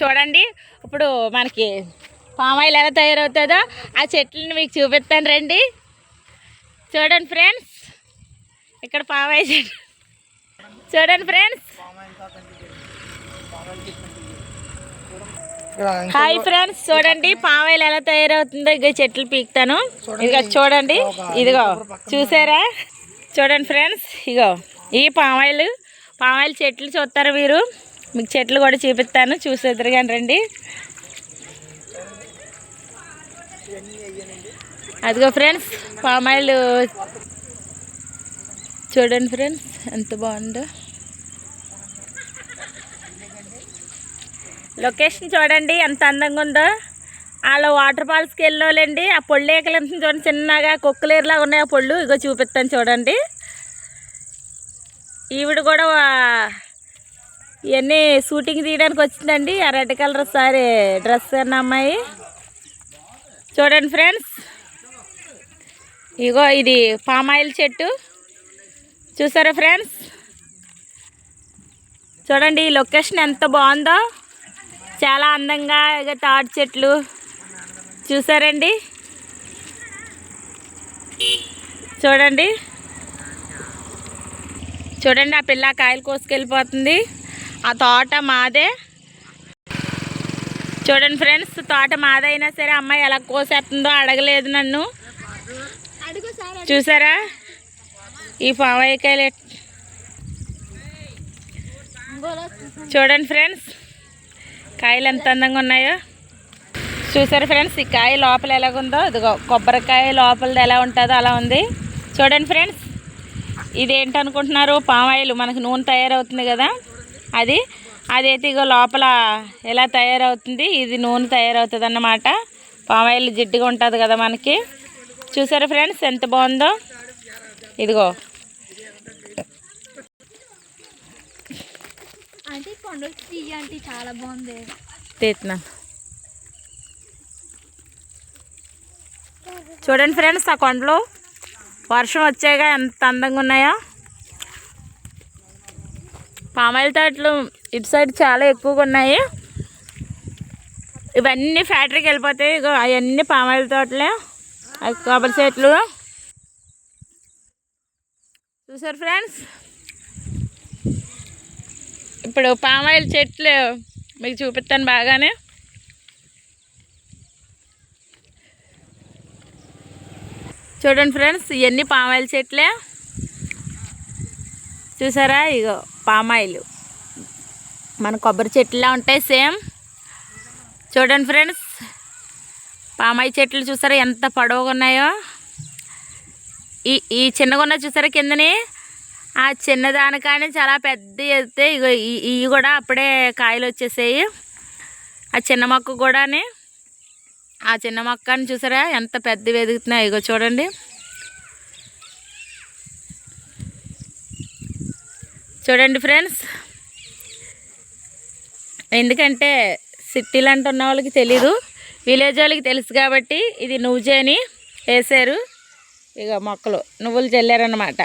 చూడండి. ఇప్పుడు మనకి పామాయిల్ ఎలా తయారవుతుందో ఆ చెట్లను మీకు చూపిస్తాను రండి. చూడండి ఫ్రెండ్స్. ఇక్కడ పామాయి చెట్టు. చూడండి ఫ్రెండ్స్. Hi friends. చూడండి పామాయిల్ ఎలా తయారవుతుందో ఇక చెట్లు పీకుతాను. ఇదిగో చూడండి. ఇదిగో చూసారా? చూడండి ఫ్రెండ్స్. ఇగో ఈ పామాయిల్ పామాయిల్ చెట్లు చూస్తారు మీరు. మీకు చెట్లు కూడా చూపిస్తాను. చూసేద్దరు కానీ రండి. అదిగో ఫ్రెండ్స్ పామాయిల్. చూడండి ఫ్రెండ్స్ ఎంత బాగుందో. లొకేషన్ చూడండి ఎంత అందంగా ఉందో. వాళ్ళ వాటర్ ఫాల్స్కి వెళ్ళోళ్ళండి ఆ పొళ్ళు ఏకలు చూడండి చిన్నగా కుక్కలేరులాగా ఉన్నాయి ఆ పొళ్ళు. ఇగో చూపిస్తాను చూడండి. ఈవిడ కూడా ఇవన్నీ షూటింగ్ తీయడానికి వచ్చిందండి. ఆ రెడ్ కలర్ సారీ డ్రెస్ అన్న అమ్మాయి. చూడండి ఫ్రెండ్స్. ఇగో ఇది పామాయిల్ చెట్టు. చూసారా ఫ్రెండ్స్? చూడండి ఈ లొకేషన్ ఎంత బాగుందో. చాలా అందంగా ఇక తాటి చెట్లు. చూసారండి? చూడండి. చూడండి ఆ పిల్ల కాయలు కోసుకెళ్ళిపోతుంది. ఆ తోట మాదే. చూడండి ఫ్రెండ్స్ తోట మాదైనా సరే అమ్మాయి ఎలా కోసేస్తుందో అడగలేదు నన్ను. చూసారా? ఈ పావాయికాయలు చూడండి ఫ్రెండ్స్ కాయలు ఎంత అందంగా ఉన్నాయో. చూసారు ఫ్రెండ్స్ ఈ కాయ లోపల ఎలాగుందో? ఇదిగో కొబ్బరికాయ లోపలది ఎలా ఉంటుందో అలా ఉంది. చూడండి ఫ్రెండ్స్ ఇది పామాయిలు మనకు నూనె తయారవుతుంది కదా. అది అదైతే ఇగో లోపల ఎలా తయారవుతుంది ఇది నూనె తయారవుతుంది అన్నమాట పామాయిల్ జిడ్డుగా ఉంటుంది కదా మనకి. చూసారా ఫ్రెండ్స్ ఎంత బాగుందో? ఇదిగో. చాలా బాగుంది. చూడండి ఫ్రెండ్స్ ఆ కొండలు. వర్షం వచ్చాక ఎంత అందంగా ఉన్నాయో. పామాయిల్ తోటలు ఇటు సైడ్ చాలా ఎక్కువగా ఉన్నాయి. ఇవన్నీ ఫ్యాక్టరీకి వెళ్ళిపోతాయి ఇగో అవన్నీ పామాయిల్ తోటలే. కొబ్బరి చెట్లు. చూసారు ఫ్రెండ్స్? ఇప్పుడు పామాయిల్ చెట్లు మీకు చూపిస్తాను బాగానే. చూడండి ఫ్రెండ్స్ ఇవన్నీ పామాయిల్ చెట్లే. చూసారా ఇగో? పామాయిల్. మన కొబ్బరి చెట్లులా ఉంటాయి సేమ్. చూడండి ఫ్రెండ్స్ పామాయి చెట్లు చూసారా ఎంత పొడవుగా ఉన్నాయో? ఈ ఈ చిన్నగా ఉన్న చూసారా కిందని? ఆ చిన్నదానికాని చాలా పెద్ద అయితే ఇగో ఇవి కూడా అప్పుడే కాయలు వచ్చేసాయి. ఆ చిన్న మొక్క కూడాని. ఆ చిన్న మొక్కని చూసారా ఎంత పెద్దవి ఎదుగుతున్నాయి ఇగో చూడండి. చూడండి ఫ్రెండ్స్. ఎందుకంటే సిటీలు అంటున్న ఉన్న వాళ్ళకి తెలీదు. విలేజ్ వాళ్ళకి తెలుసు కాబట్టి ఇది నువ్వుజే అని వేసారు ఇక మొక్కలు నువ్వులు చల్లారన్నమాట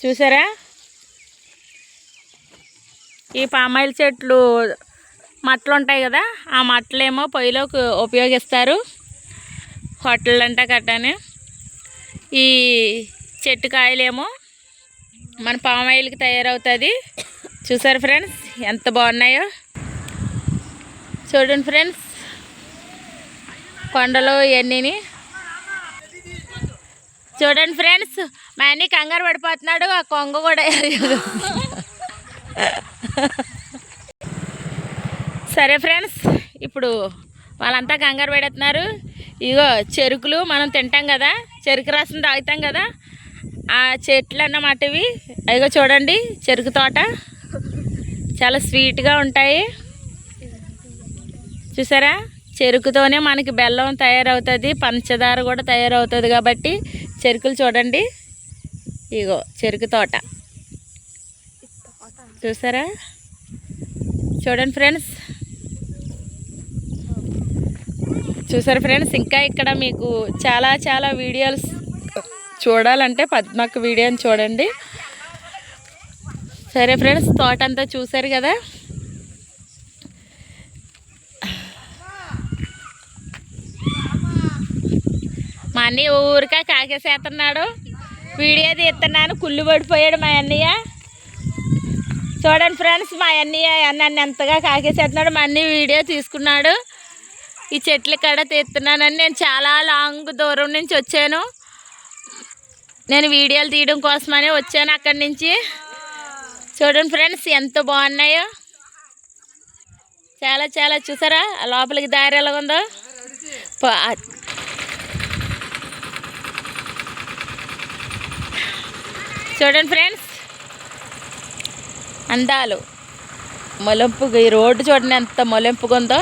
చూసారా? ఈ పామాయిల్ చెట్లు మట్టలు ఉంటాయి కదా ఆ మట్టలేమో పొయ్యిలోకి ఉపయోగిస్తారు. హోటల్ అంట కట్టాను. ఈ చెట్టు కాయలేమో మన పామాయిల్కి తయారవుతుంది. చూసారు ఫ్రెండ్స్ ఎంత బాగున్నాయో. చూడండి ఫ్రెండ్స్ కొండలు ఇవన్నీని చూడండి ఫ్రెండ్స్ మా అన్ని కంగారు పడిపోతున్నాడు ఆ కొంగ కూడా సరే ఫ్రెండ్స్ ఇప్పుడు వాళ్ళంతా కంగారు పెడుతున్నారు ఇగో చెరుకులు మనం తింటాం కదా చెరుకు రసం తాగుతాం కదా ఆ చెట్లు అన్నమాట ఇవి. అయిగో చూడండి చెరుకు తోట. చాలా స్వీట్గా ఉంటాయి. చూసారా? చెరుకుతోనే మనకి బెల్లం తయారవుతుంది పంచదార కూడా తయారవుతుంది కాబట్టి చెరుకులు చూడండి. ఇగో చెరుకు తోట. చూసారా? చూడండి ఫ్రెండ్స్. చూసారు ఫ్రెండ్స్? ఇంకా ఇక్కడ మీకు చాలా చాలా వీడియోస్ చూడాలంటే పద్మకు వీడియోని చూడండి. సరే ఫ్రెండ్స్ తోట అంతా చూశారు కదా? మా అన్నయ్య ఊరికా కాకేసేస్తున్నాడు. వీడియో తీస్తున్నాను కుళ్ళు పడిపోయాడు మా అన్నయ్య. చూడండి ఫ్రెండ్స్ మా అన్నయ్య నన్ను ఎంతగా కాకేసేస్తున్నాడు. మా అన్నీ వీడియో తీసుకున్నాడు. ఈ చెట్ల కాడ తీస్తున్నానని నేను చాలా లాంగ్ దూరం నుంచి వచ్చాను. నేను వీడియోలు తీయడం కోసమనే వచ్చాను అక్కడి నుంచి. చూడండి ఫ్రెండ్స్ ఎంత బాగున్నాయో. చాలా చాలా చూసారా? ఆ లోపలికి దారి ఎలా ఉందో. చూడండి ఫ్రెండ్స్ అందాలు. మొలంపుగా ఈ రోడ్డు చూడండి ఎంత మొలంపుగా ఉందో.